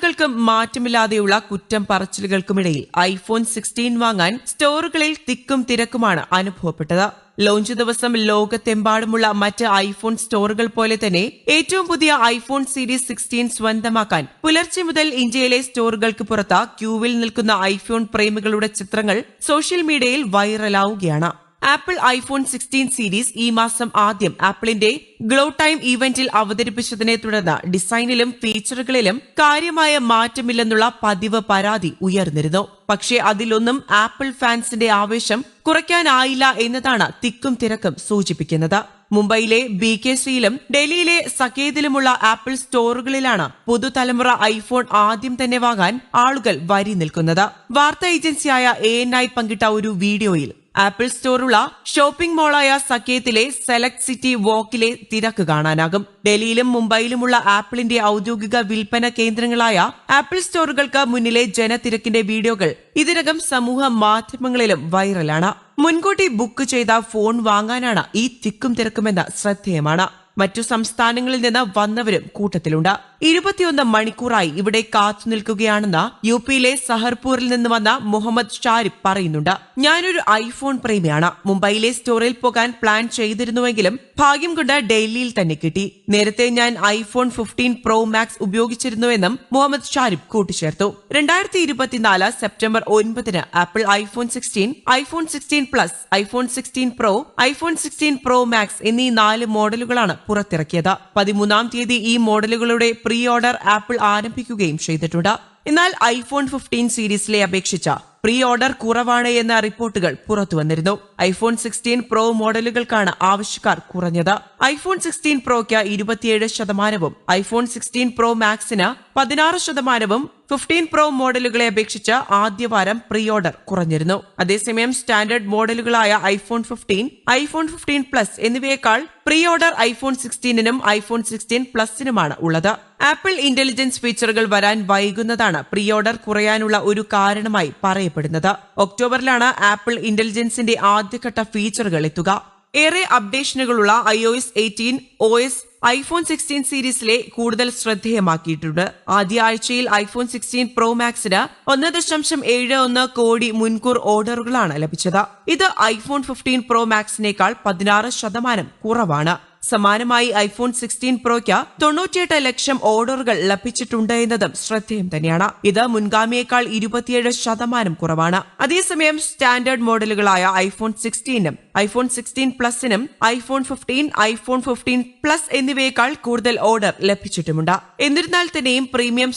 ട്രോളുകൾക്ക് മാറ്റമില്ലാതെയുള്ള കുറ്റം പറച്ചിലുകൾക്കുമിടയിൽ iPhone sixteen വാങ്ങാൻ സ്റ്റോറുകളിൽ തിക്കും തിരക്കുമാണ് അനുഭവപ്പെട്ടത്. ലോഞ്ച് ദിവസം ലോകത്തെമ്പാടുമുള്ള മറ്റ് ഐഫോൺ സ്റ്റോറുകൾ പോലെ തന്നെ ഏറ്റവും പുതിയ ഐഫോൺ സീരീസ് സിക്സ്റ്റീൻ സ്വന്തമാക്കാൻ പുലർച്ചെ മുതൽ ഇന്ത്യയിലെ സ്റ്റോറുകൾക്ക് പുറത്ത് ക്യൂവിൽ നിൽക്കുന്ന ഐഫോൺ പ്രേമികളുടെ ചിത്രങ്ങൾ സോഷ്യൽ മീഡിയയിൽ വൈറലാവുകയാണ്. ആപ്പിൾ ഐഫോൺ സിക്സ്റ്റീൻ സീരീസ് ഈ മാസം ആദ്യം ആപ്പിളിന്റെ ഗ്ലോ ടൈം ഇവന്റിൽ അവതരിപ്പിച്ചതിനെ തുടർന്ന് ഡിസൈനിലും ഫീച്ചറുകളിലും കാര്യമായ മാറ്റമില്ലെന്നുള്ള പതിവ് പരാതി ഉയർന്നിരുന്നു. പക്ഷേ അതിലൊന്നും ആപ്പിൾ ഫാൻസിന്റെ ആവേശം കുറയ്ക്കാനായില്ല എന്നതാണ് തിക്കും തിരക്കും സൂചിപ്പിക്കുന്നത്. മുംബൈയിലെ ബി കെ സിയിലും ഡൽഹിയിലെ സക്കേതിലുമുള്ള ആപ്പിൾ സ്റ്റോറുകളിലാണ് പുതുതലമുറ ഐഫോൺ ആദ്യം തന്നെ വാങ്ങാൻ ആളുകൾ വരി നിൽക്കുന്നത്. വാർത്താ ഏജൻസിയായ എ എൻ ഐ പങ്കിട്ട ഒരു വീഡിയോയിൽ ആപ്പിൾ സ്റ്റോറുള്ള ഷോപ്പിംഗ് മോളായ സക്കേത്തിലെ സെലക്ട് സിറ്റി വോക്കിലെ തിരക്ക് കാണാനാകും. ഡൽഹിയിലും മുംബൈയിലുമുള്ള ആപ്പിളിന്റെ ഔദ്യോഗിക വിൽപ്പന കേന്ദ്രങ്ങളായ ആപ്പിൾ സ്റ്റോറുകൾക്ക് മുന്നിലെ ജനത്തിരക്കിന്റെ വീഡിയോകൾ ഇതിനകം സമൂഹ മാധ്യമങ്ങളിലും വൈറലാണ്. മുൻകൂട്ടി ബുക്ക് ചെയ്ത ഫോൺ വാങ്ങാനാണ് ഈ തിക്കും തിരക്കുമെന്ന ശ്രദ്ധേയമാണ്. മറ്റു സംസ്ഥാനങ്ങളിൽ നിന്ന് വന്നവരും കൂട്ടത്തിലുണ്ട്. ഇരുപത്തിയൊന്ന് മണിക്കൂറായി ഇവിടെ കാത്തു നിൽക്കുകയാണെന്ന് യു പിയിലെ സഹർപൂരിൽ നിന്ന് വന്ന മുഹമ്മദ് ഷാരിഫ് പറയുന്നുണ്ട്. ഞാനൊരു ഐഫോൺ പ്രേമിയാണ്. മുംബൈയിലെ സ്റ്റോറിൽ പോകാൻ പ്ലാൻ ചെയ്തിരുന്നുവെങ്കിലും ഭാഗ്യം കൊണ്ട് ഡൽഹിയിൽ തന്നെ കിട്ടി. നേരത്തെ ഞാൻ ഐഫോൺ ഫിഫ്റ്റീൻ പ്രോ മാക്സ് ഉപയോഗിച്ചിരുന്നുവെന്നും മുഹമ്മദ് ഷാരിഫ് കൂട്ടിച്ചേർത്തു. രണ്ടായിരത്തി ഇരുപത്തിനാല് സെപ്റ്റംബർ ഒൻപതിന് Apple iPhone sixteen iPhone sixteen plus iPhone sixteen pro iPhone sixteen pro max എന്നീ നാല് മോഡലുകളാണ് പുറത്തിറക്കിയത്. പതിമൂന്നാം തീയതി ഈ മോഡലുകളുടെ പ്രീ ഓർഡർ ആപ്പിൾ ആരംഭിക്കുകയും ചെയ്തിട്ടുണ്ട്. എന്നാൽ ഐഫോൺ ഫിഫ്റ്റീൻ സീരീസിലെ അപേക്ഷിച്ച പ്രീ ഓർഡർ കുറവാണ് എന്ന റിപ്പോർട്ടുകൾ പുറത്തുവന്നിരുന്നു ഐഫോൺ സിക്സ്റ്റീൻ പ്രോ മോഡലുകൾക്കാണ് ആവശ്യക്കാർ കുറഞ്ഞത്. ഐഫോൺ സിക്സ്റ്റീൻ പ്രോയ്ക്ക് ഇരുപത്തിയേഴ് ശതമാനവും ഐഫോൺ സിക്സ്റ്റീൻ പ്രോ മാക്സിന് പതിനാറ് ശതമാനവും ഫിഫ്റ്റീൻ പ്രോ മോഡലുകളെ അപേക്ഷിച്ച് ആദ്യവാരം പ്രീ ഓർഡർ കുറഞ്ഞിരുന്നു. അതേസമയം standard മോഡലുകളായ iPhone fifteen iPhone fifteen plus എന്നിവയേക്കാൾ പ്രീ ഓർഡർ ഐഫോൺ സിക്സ്റ്റീനും ഐഫോൺ സിക്സ്റ്റീൻ പ്ലസിനുമാണ് ഉള്ളത്. ആപ്പിൾ ഇന്റലിജൻസ് ഫീച്ചറുകൾ വരാൻ വൈകുന്നതാണ് പ്രീ ഓർഡർ കുറയാനുള്ള ഒരു കാരണമായി പറയപ്പെടുന്നത്. ഒക്ടോബറിലാണ് ആപ്പിൾ ഇന്റലിജൻസിന്റെ ആദ്യഘട്ട ഫീച്ചറുകൾ എത്തുക. ഏറെ അപ്ഡേഷനുകളുള്ള I O S eighteen O S iPhone sixteen സീരീസിലെ കൂടുതൽ ശ്രദ്ധേയമാക്കിയിട്ടുണ്ട്. ആദ്യ ആഴ്ചയിൽ ഐഫോൺ സിക്സ്റ്റീൻ പ്രോ മാക്സിന് ഒന്ന് ദശാംശം ഏഴ് ഒന്ന് കോടി മുൻകൂർ ഓർഡറുകളാണ് ലഭിച്ചത്. ഇത് ഐഫോൺ ഫിഫ്റ്റീൻ പ്രോ മാക്സിനേക്കാൾ പതിനാറ് ശതമാനം കുറവാണ്. സമാനമായി ഐഫോൺ സിക്സ്റ്റീൻ പ്രോയ്ക്ക് തൊണ്ണൂറ്റിയെട്ട് ലക്ഷം ഓർഡറുകൾ ലഭിച്ചിട്ടുണ്ട് എന്നതും ശ്രദ്ധേയം തന്നെയാണ്. ഇത് മുൻഗാമിയേക്കാൾ ഇരുപത്തിയേഴ് ശതമാനം കുറവാണ്. അതേസമയം സ്റ്റാൻഡേർഡ് മോഡലുകളായ ഐഫോൺ സിക്സ്റ്റീനും iPhone sixteen പ്ലസിനും iPhone fifteen iPhone fifteen plus എന്നിവയേക്കാൾ കൂടുതൽ ഓർഡർ ലഭിച്ചിട്ടുമുണ്ട്. എന്നിരുന്നാൽ തന്നെയും premium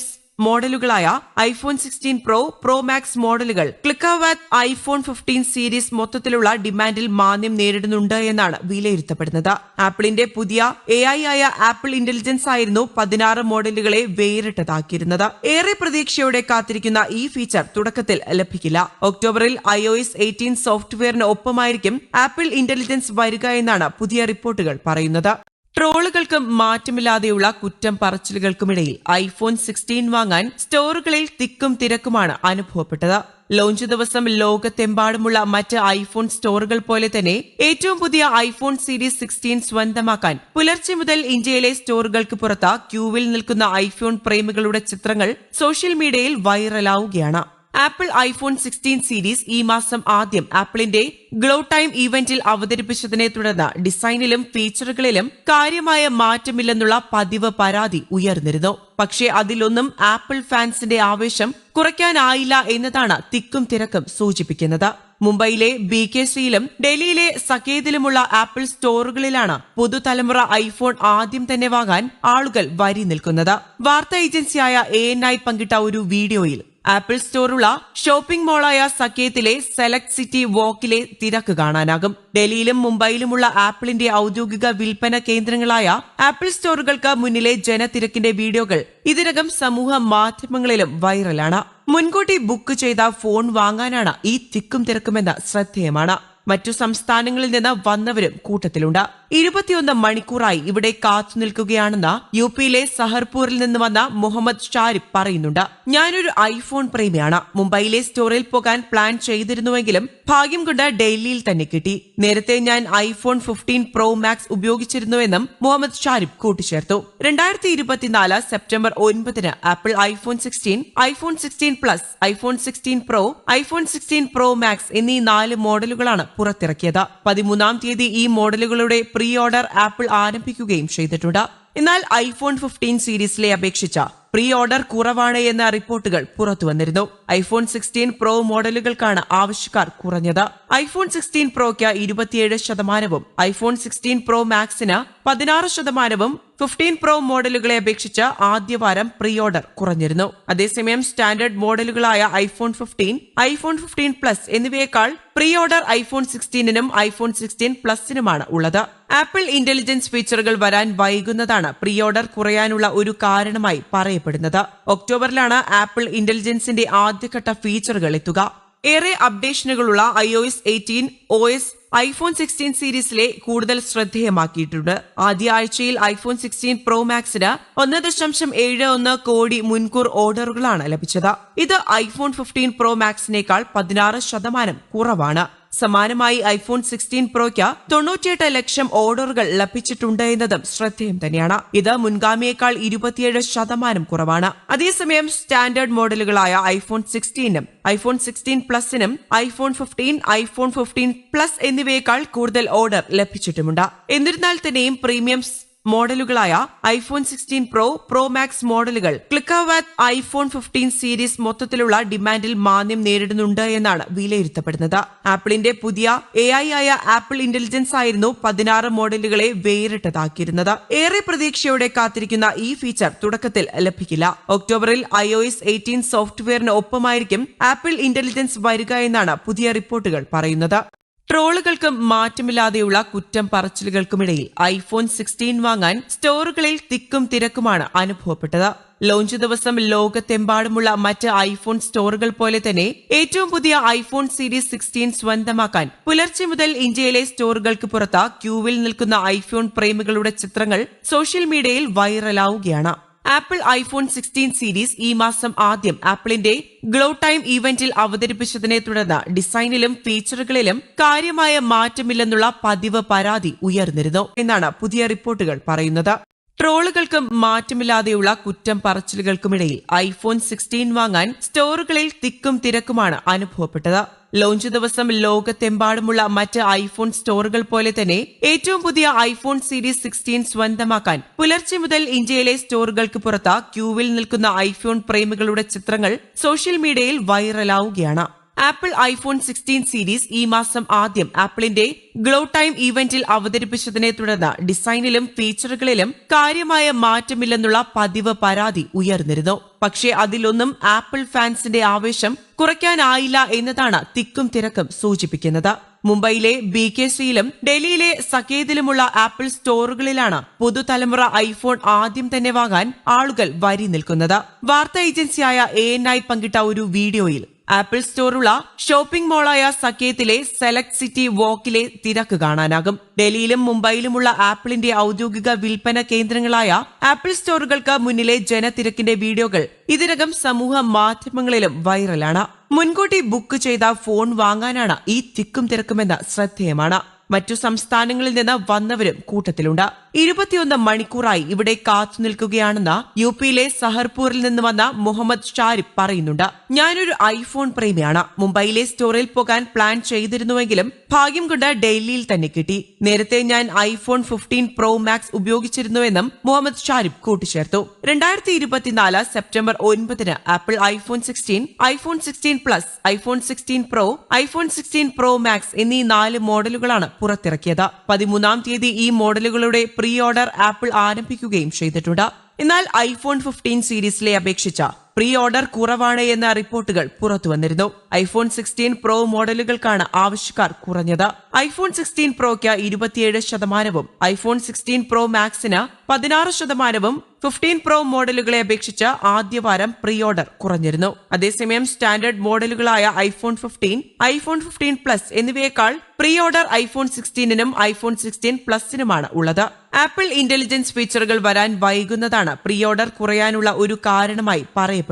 മോഡലുകളായ iPhone sixteen pro pro max മോഡലുകൾ. ക്ലിക്കവാത്ത് ഐഫോൺ ഫിഫ്റ്റീൻ സീരീസ് മൊത്തത്തിലുള്ള ഡിമാൻഡിൽ മാന്യം നേരിടുന്നുണ്ട് എന്നാണ് വിലയിരുത്തപ്പെടുന്നത്. ആപ്പിളിന്റെ പുതിയ എ ഐ ആയ ആപ്പിൾ ഇന്റലിജൻസ് ആയിരുന്നു പതിനാറ് മോഡലുകളെ വേറിട്ടതാക്കിയിരുന്നത്. ഏറെ പ്രതീക്ഷയോടെ കാത്തിരിക്കുന്ന ഈ ഫീച്ചർ തുടക്കത്തിൽ ലഭിക്കില്ല. ഒക്ടോബറിൽ ഐ ഒ എസ് എയ്റ്റീൻ സോഫ്റ്റ്വെയറിന് ഒപ്പമായിരിക്കും ആപ്പിൾ ഇന്റലിജൻസ് വരിക എന്നാണ് പുതിയ റിപ്പോർട്ടുകൾ പറയുന്നത്. ട്രോളുകൾക്ക് മാറ്റമില്ലാതെയുള്ള കുറ്റം പറച്ചിലുകൾക്കുമിടയിൽ ഐഫോൺ സിക്സ്റ്റീൻ വാങ്ങാൻ സ്റ്റോറുകളിൽ തിക്കും തിരക്കുമാണ് അനുഭവപ്പെട്ടത്. ലോഞ്ച് ദിവസം ലോകത്തെമ്പാടുമുള്ള മറ്റ് ഐഫോൺ സ്റ്റോറുകൾ പോലെ തന്നെ ഏറ്റവും പുതിയ ഐഫോൺ സീരീസ് സിക്സ്റ്റീൻ സ്വന്തമാക്കാൻ പുലർച്ചെ മുതൽ ഇന്ത്യയിലെ സ്റ്റോറുകൾക്ക് പുറത്ത് ക്യൂവിൽ നിൽക്കുന്ന ഐഫോൺ പ്രേമികളുടെ ചിത്രങ്ങൾ സോഷ്യൽ മീഡിയയിൽ വൈറലാവുകയാണ്. ആപ്പിൾ ഐഫോൺ സിക്സ്റ്റീൻ സീരീസ് ഈ മാസം ആദ്യം ആപ്പിളിന്റെ ഗ്ലോ ടൈം ഇവന്റിൽ അവതരിപ്പിച്ചതിനെ തുടർന്ന് ഡിസൈനിലും ഫീച്ചറുകളിലും കാര്യമായ മാറ്റമില്ലെന്നുള്ള പതിവ് പരാതി ഉയർന്നിരുന്നു. പക്ഷേ അതിലൊന്നും ആപ്പിൾ ഫാൻസിന്റെ ആവേശം കുറയ്ക്കാനായില്ല എന്നതാണ് തിക്കും തിരക്കും സൂചിപ്പിക്കുന്നത്. മുംബൈയിലെ ബി കെ സിയിലും ഡൽഹിയിലെ സഖേദിലുമുള്ള ആപ്പിൾ സ്റ്റോറുകളിലാണ് പുതുതലമുറ ഐഫോൺ ആദ്യം തന്നെ വാങ്ങാൻ ആളുകൾ വരി നിൽക്കുന്നത്. വാർത്താ ഏജൻസിയായ എ എൻ ഐ പങ്കിട്ട ഒരു വീഡിയോയിൽ ആപ്പിൾ സ്റ്റോറുള്ള ഷോപ്പിംഗ് മോളായ സക്കേത്തിലെ സെലക്ട് സിറ്റി വോക്കിലെ തിരക്ക് കാണാനാകും. ഡൽഹിയിലും മുംബൈയിലുമുള്ള ആപ്പിളിന്റെ ഔദ്യോഗിക വിൽപ്പന കേന്ദ്രങ്ങളായ ആപ്പിൾ സ്റ്റോറുകൾക്ക് മുന്നിലെ ജനത്തിരക്കിന്റെ വീഡിയോകൾ ഇതിനകം സമൂഹ മാധ്യമങ്ങളിലും വൈറലാണ്. മുൻകൂട്ടി ബുക്ക് ചെയ്ത ഫോൺ വാങ്ങാനാണ് ഈ തിക്കും തിരക്കുമെന്ന ശ്രദ്ധേയമാണ്. മറ്റു സംസ്ഥാനങ്ങളിൽ നിന്ന് വന്നവരും കൂട്ടത്തിലുണ്ട്. ഇരുപത്തിയൊന്ന് മണിക്കൂറായി ഇവിടെ കാത്തു നിൽക്കുകയാണെന്ന് യു പിയിലെ സഹർപൂരിൽ നിന്ന് വന്ന മുഹമ്മദ് ഷാരിഫ് പറയുന്നുണ്ട്. ഞാനൊരു ഐഫോൺ പ്രേമിയാണ്. മുംബൈയിലെ സ്റ്റോറിൽ പോകാൻ പ്ലാൻ ചെയ്തിരുന്നുവെങ്കിലും ഭാഗ്യം കൊണ്ട് ഡൽഹിയിൽ തന്നെ കിട്ടി. നേരത്തെ ഞാൻ ഐഫോൺ ഫിഫ്റ്റീൻ പ്രോ മാക്സ് ഉപയോഗിച്ചിരുന്നുവെന്നും മുഹമ്മദ് ഷാരിഫ് കൂട്ടിച്ചേർത്തു. രണ്ടായിരത്തി ഇരുപത്തിനാല് സെപ്റ്റംബർ ഒൻപതിന് Apple iPhone sixteen iPhone sixteen plus iPhone sixteen pro iPhone sixteen pro max എന്നീ നാല് മോഡലുകളാണ് പുറത്തിറക്കിയത്. പതിമൂന്നാം തീയതി ഈ മോഡലുകളുടെ പ്രീ ഓർഡർ ആപ്പിൾ ആരംഭിക്കുകയും ചെയ്തിട്ടുണ്ട്. എന്നാൽ ഐഫോൺ ഫിഫ്റ്റീൻ സീരീസിലെ അപേക്ഷിച്ച പ്രീ ഓർഡർ കുറവാണ് എന്ന റിപ്പോർട്ടുകൾ പുറത്തുവന്നിരുന്നു ഐഫോൺ സിക്സ്റ്റീൻ പ്രോ മോഡലുകൾക്കാണ് ആവശ്യക്കാർ കുറഞ്ഞത്. ഐഫോൺ സിക്സ്റ്റീൻ പ്രോയ്ക്ക് ഇരുപത്തിയേഴ് ശതമാനവും ഐഫോൺ സിക്സ്റ്റീൻ പ്രോ മാക്സിന് പതിനാറ് ശതമാനവും ഫിഫ്റ്റീൻ പ്രോ മോഡലുകളെ അപേക്ഷിച്ച് ആദ്യവാരം പ്രീ ഓർഡർ കുറഞ്ഞിരുന്നു. അതേസമയം standard മോഡലുകളായ iPhone fifteen iPhone fifteen plus എന്നിവയേക്കാൾ പ്രീ ഓർഡർ ഐഫോൺ സിക്സ്റ്റീനും ഐഫോൺ സിക്സ്റ്റീൻ പ്ലസിനുമാണ് ഉള്ളത്. ആപ്പിൾ ഇന്റലിജൻസ് ഫീച്ചറുകൾ വരാൻ വൈകുന്നതാണ് പ്രീ ഓർഡർ കുറയാനുള്ള ഒരു കാരണമായി പറയപ്പെടുന്നത്. ഒക്ടോബറിലാണ് ആപ്പിൾ ഇന്റലിജൻസിന്റെ ആദ്യഘട്ട ഫീച്ചറുകൾ എത്തുക. ഏറെ അപ്ഡേഷനുകളുള്ള I O S eighteen O S iPhone sixteen സീരീസിലെ കൂടുതൽ ശ്രദ്ധേയമാക്കിയിട്ടുണ്ട്. ആദ്യ ആഴ്ചയിൽ ഐഫോൺ സിക്സ്റ്റീൻ പ്രോ മാക്സിന് ഒന്ന് ദശാംശം ഏഴ് ഒന്ന് കോടി മുൻകൂർ ഓർഡറുകളാണ് ലഭിച്ചത്. ഇത് ഐഫോൺ ഫിഫ്റ്റീൻ പ്രോ മാക്സിനേക്കാൾ പതിനാറ് ശതമാനം കുറവാണ്. സമാനമായി ഐഫോൺ സിക്സ്റ്റീൻ പ്രോയ്ക്ക് തൊണ്ണൂറ്റിയെട്ട് ലക്ഷം ഓർഡറുകൾ ലഭിച്ചിട്ടുണ്ട് എന്നതും ശ്രദ്ധേയം തന്നെയാണ്. ഇത് മുൻഗാമിയേക്കാൾ ഇരുപത്തിയേഴ് ശതമാനം കുറവാണ്. അതേസമയം സ്റ്റാൻഡേർഡ് മോഡലുകളായ ഐഫോൺ സിക്സ്റ്റീനും iPhone sixteen പ്ലസിനും iPhone fifteen iPhone fifteen plus എന്നിവയേക്കാൾ കൂടുതൽ ഓർഡർ ലഭിച്ചിട്ടുമുണ്ട്. എന്നിരുന്നാൽ തന്നെയും premium മോഡലുകളായ iPhone sixteen pro pro max മോഡലുകൾ. ക്ലിക്കവാത്ത് ഐഫോൺ ഫിഫ്റ്റീൻ സീരീസ് മൊത്തത്തിലുള്ള ഡിമാൻഡിൽ മാന്യം നേരിടുന്നുണ്ട് എന്നാണ് വിലയിരുത്തപ്പെടുന്നത്. ആപ്പിളിന്റെ പുതിയ എ ഐ ആയ ആപ്പിൾ ഇന്റലിജൻസ് ആയിരുന്നു പതിനാറ് മോഡലുകളെ വേറിട്ടതാക്കിയിരുന്നത്. ഏറെ പ്രതീക്ഷയോടെ കാത്തിരിക്കുന്ന ഈ ഫീച്ചർ തുടക്കത്തിൽ ലഭിക്കില്ല. ഒക്ടോബറിൽ ഐ ഒ എസ് എയ്റ്റീൻ സോഫ്റ്റ്വെയറിന് ഒപ്പമായിരിക്കും ആപ്പിൾ ഇന്റലിജൻസ് വരിക എന്നാണ് പുതിയ റിപ്പോർട്ടുകൾ പറയുന്നത്. ട്രോളുകൾക്കും മാറ്റമില്ലാതെയുള്ള കുറ്റം പറച്ചിലുകൾക്കുമിടയിൽ ഐഫോൺ സിക്സ്റ്റീൻ വാങ്ങാൻ സ്റ്റോറുകളിൽ തിക്കും തിരക്കുമാണ് അനുഭവപ്പെട്ടത്. ലോഞ്ച് ദിവസം ലോകത്തെമ്പാടുമുള്ള മറ്റ് ഐഫോൺ സ്റ്റോറുകൾ പോലെ തന്നെ ഏറ്റവും പുതിയ ഐഫോൺ സീരീസ് സിക്സ്റ്റീൻ സ്വന്തമാക്കാൻ പുലർച്ചെ മുതൽ ഇന്ത്യയിലെ സ്റ്റോറുകൾക്ക് പുറത്ത് ക്യൂവിൽ നിൽക്കുന്ന ഐഫോൺ പ്രേമികളുടെ ചിത്രങ്ങൾ സോഷ്യൽ മീഡിയയിൽ വൈറലാവുകയാണ്. ആപ്പിൾ ഐഫോൺ സിക്സ്റ്റീൻ സീരീസ് ഈ മാസം ആദ്യം ആപ്പിളിന്റെ ഗ്ലോ ടൈം ഇവന്റിൽ അവതരിപ്പിച്ചതിനെ തുടർന്ന് ഡിസൈനിലും ഫീച്ചറുകളിലും കാര്യമായ മാറ്റമില്ലെന്നുള്ള പതിവ് പരാതി ഉയർന്നിരുന്നു എന്നാണ് പുതിയ റിപ്പോർട്ടുകൾ പറയുന്നത്. ട്രോളുകൾക്കും മാറ്റമില്ലാതെയുള്ള കുറ്റം പറച്ചിലുകൾക്കുമിടയിൽ ഐഫോൺ സിക്സ്റ്റീൻ വാങ്ങാൻ സ്റ്റോറുകളിൽ തിക്കും തിരക്കുമാണ് അനുഭവപ്പെട്ടത്. ലോഞ്ച് ദിവസം ലോകത്തെമ്പാടുമുള്ള മറ്റ് ഐഫോൺ സ്റ്റോറുകൾ പോലെ തന്നെ ഏറ്റവും പുതിയ ഐഫോൺ സീരീസ് സിക്സ്റ്റീൻ സ്വന്തമാക്കാൻ പുലർച്ചെ മുതൽ ഇന്ത്യയിലെ സ്റ്റോറുകൾക്ക് പുറത്ത് ക്യൂവിൽ നിൽക്കുന്ന ഐഫോൺ പ്രേമികളുടെ ചിത്രങ്ങൾ സോഷ്യൽ മീഡിയയിൽ വൈറലാവുകയാണ്. ആപ്പിൾ ഐഫോൺ സിക്സ്റ്റീൻ സീരീസ് ഈ മാസം ആദ്യം ആപ്പിളിന്റെ ഗ്ലോ ടൈം ഇവന്റിൽ അവതരിപ്പിച്ചതിനെ തുടർന്ന് ഡിസൈനിലും ഫീച്ചറുകളിലും കാര്യമായ മാറ്റമില്ലെന്നുള്ള പതിവ് പരാതി ഉയർന്നിരുന്നു. പക്ഷേ അതിലൊന്നും ആപ്പിൾ ഫാൻസിന്റെ ആവേശം കുറയ്ക്കാനായില്ല എന്നതാണ് തിക്കും തിരക്കും സൂചിപ്പിക്കുന്നത്. മുംബൈയിലെ ബി കെ സിയിലും ഡൽഹിയിലെ സക്കേതിലുമുള്ള ആപ്പിൾ സ്റ്റോറുകളിലാണ് പുതുതലമുറ ഐഫോൺ ആദ്യം തന്നെ വാങ്ങാൻ ആളുകൾ വരി നിൽക്കുന്നത്. വാർത്താ ഏജൻസിയായ എ എൻ ഐ പങ്കിട്ട ഒരു വീഡിയോയിൽ ആപ്പിൾ സ്റ്റോറുള്ള ഷോപ്പിംഗ് മോളായ സക്കേത്തിലെ സെലക്ട് സിറ്റി വോക്കിലെ തിരക്ക് കാണാനാകും. ഡൽഹിയിലും മുംബൈയിലുമുള്ള ആപ്പിളിന്റെ ഔദ്യോഗിക വിൽപ്പന കേന്ദ്രങ്ങളായ ആപ്പിൾ സ്റ്റോറുകൾക്ക് മുന്നിലെ ജനത്തിരക്കിന്റെ വീഡിയോകൾ ഇതിനകം സമൂഹ മാധ്യമങ്ങളിലും വൈറലാണ്. മുൻകൂട്ടി ബുക്ക് ചെയ്ത ഫോൺ വാങ്ങാനാണ് ഈ തിക്കും തിരക്കുമെന്ന് ശ്രദ്ധേയമാണ്. മറ്റു സംസ്ഥാനങ്ങളിൽ നിന്ന് വന്നവരും കൂട്ടത്തിലുണ്ട്. ഇരുപത്തിയൊന്ന് മണിക്കൂറായി ഇവിടെ കാത്തു നിൽക്കുകയാണെന്ന് യു പിയിലെ സഹർപൂരിൽ നിന്ന് വന്ന മുഹമ്മദ് ഷാരിഫ് പറയുന്നുണ്ട്. ഞാനൊരു ഐഫോൺ പ്രേമിയാണ്. മുംബൈയിലെ സ്റ്റോറിൽ പോകാൻ പ്ലാൻ ചെയ്തിരുന്നുവെങ്കിലും ഭാഗ്യം കൊണ്ട് ഡൽഹിയിൽ തന്നെ കിട്ടി. നേരത്തെ ഞാൻ ഐഫോൺ ഫിഫ്റ്റീൻ പ്രോ മാക്സ് ഉപയോഗിച്ചിരുന്നുവെന്നും മുഹമ്മദ് ഷാരിഫ് കൂട്ടിച്ചേർത്തു. രണ്ടായിരത്തി ഇരുപത്തിനാല് സെപ്റ്റംബർ ഒൻപതിന് Apple iPhone sixteen iPhone sixteen plus iPhone sixteen pro iPhone sixteen pro max എന്നീ നാല് മോഡലുകളാണ് പുറത്തിറക്കിയത്. പതിമൂന്നാം തീയതി ഈ മോഡലുകളുടെ പ്രീ ഓർഡർ ആപ്പിൾ ആരംഭിക്കുകയും ചെയ്തിട്ടുണ്ട്. എന്നാൽ ഐഫോൺ ഫിഫ്റ്റീൻ സീരീസിലെ അപേക്ഷിച്ച പ്രീ ഓർഡർ കുറവാണ് എന്ന റിപ്പോർട്ടുകൾ പുറത്തുവന്നിരുന്നു ഐഫോൺ സിക്സ്റ്റീൻ പ്രോ മോഡലുകൾക്കാണ് ആവശ്യക്കാർ കുറഞ്ഞത്. ഐഫോൺ സിക്സ്റ്റീൻ പ്രോയ്ക്ക് ഇരുപത്തിയേഴ് ശതമാനവും ഐഫോൺ സിക്സ്റ്റീൻ പ്രോ മാക്സിന് പതിനാറ് ശതമാനവും ഫിഫ്റ്റീൻ പ്രോ മോഡലുകളെ അപേക്ഷിച്ച് ആദ്യവാരം പ്രീ ഓർഡർ കുറഞ്ഞിരുന്നു. അതേസമയം standard മോഡലുകളായ iPhone fifteen iPhone fifteen plus എന്നിവയേക്കാൾ പ്രീ ഓർഡർ ഐഫോൺ സിക്സ്റ്റീനും ഐഫോൺ സിക്സ്റ്റീൻ പ്ലസിനുമാണ് ഉള്ളത്. ആപ്പിൾ ഇന്റലിജൻസ് ഫീച്ചറുകൾ വരാൻ വൈകുന്നതാണ് പ്രീ ഓർഡർ കുറയാനുള്ള ഒരു കാരണമായി പറയപ്പെടുന്നത്.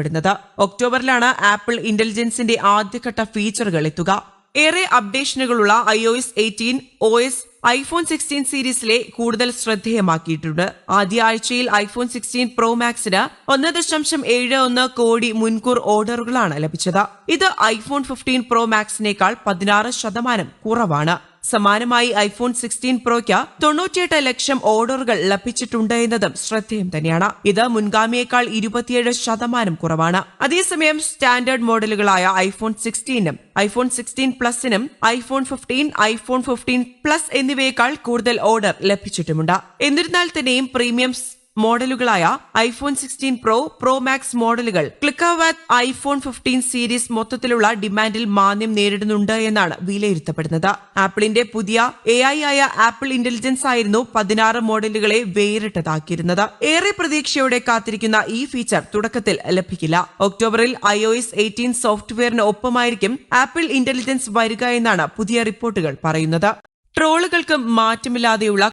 ഒക്ടോബറിലാണ് ആപ്പിൾ ഇന്റലിജൻസിന്റെ ആദ്യഘട്ട ഫീച്ചറുകൾ എത്തുക. ഏറെ അപ്ഡേഷനുകളുള്ള I O S eighteen O S iPhone sixteen സീരീസിലെ കൂടുതൽ ശ്രദ്ധേയമാക്കിയിട്ടുണ്ട്. ആദ്യ ആഴ്ചയിൽ ഐഫോൺ സിക്സ്റ്റീൻ പ്രോ മാക്സിന് ഒന്ന് ദശാംശം ഏഴ് ഒന്ന് കോടി മുൻകൂർ ഓർഡറുകളാണ് ലഭിച്ചത്. ഇത് ഐഫോൺ ഫിഫ്റ്റീൻ പ്രോ മാക്സിനേക്കാൾ പതിനാറ് ശതമാനം കുറവാണ്. സമാനമായി ഐഫോൺ സിക്സ്റ്റീൻ പ്രോയ്ക്ക് തൊണ്ണൂറ്റിയെട്ട് ലക്ഷം ഓർഡറുകൾ ലഭിച്ചിട്ടുണ്ട് എന്നതും ശ്രദ്ധേയം തന്നെയാണ്. ഇത് മുൻഗാമിയേക്കാൾ ഇരുപത്തിയേഴ് ശതമാനം കുറവാണ്. അതേസമയം സ്റ്റാൻഡേർഡ് മോഡലുകളായ ഐഫോൺ സിക്സ്റ്റീനും iPhone sixteen പ്ലസിനും iPhone fifteen iPhone fifteen plus എന്നിവയേക്കാൾ കൂടുതൽ ഓർഡർ ലഭിച്ചിട്ടുമുണ്ട്. എന്നിരുന്നാൽ തന്നെയും premium മോഡലുകളായ iPhone sixteen pro pro max മോഡലുകൾ. ക്ലിക്കവാറ്റ് ഐഫോൺ ഫിഫ്റ്റീൻ സീരീസ് മൊത്തത്തിലുള്ള ഡിമാൻഡിൽ മാന്യം നേരിടുന്നുണ്ട് എന്നാണ് വിലയിരുത്തപ്പെടുന്നത്. ആപ്പിളിന്റെ പുതിയ എ ഐ ആയ ആപ്പിൾ ഇന്റലിജൻസ് ആയിരുന്നു പതിനാറ് മോഡലുകളെ വേറിട്ടതാക്കിയിരുന്നത്. ഏറെ പ്രതീക്ഷയോടെ കാത്തിരിക്കുന്ന ഈ ഫീച്ചർ തുടക്കത്തിൽ ലഭിക്കില്ല. ഒക്ടോബറിൽ ഐ ഒ എസ് എയ്റ്റീൻ സോഫ്റ്റ്വെയറിന് ഒപ്പമായിരിക്കും ആപ്പിൾ ഇന്റലിജൻസ് വരിക എന്നാണ് പുതിയ റിപ്പോർട്ടുകൾ പറയുന്നത്. ട്രോളുകൾക്ക് മാറ്റമില്ലാതെയുള്ള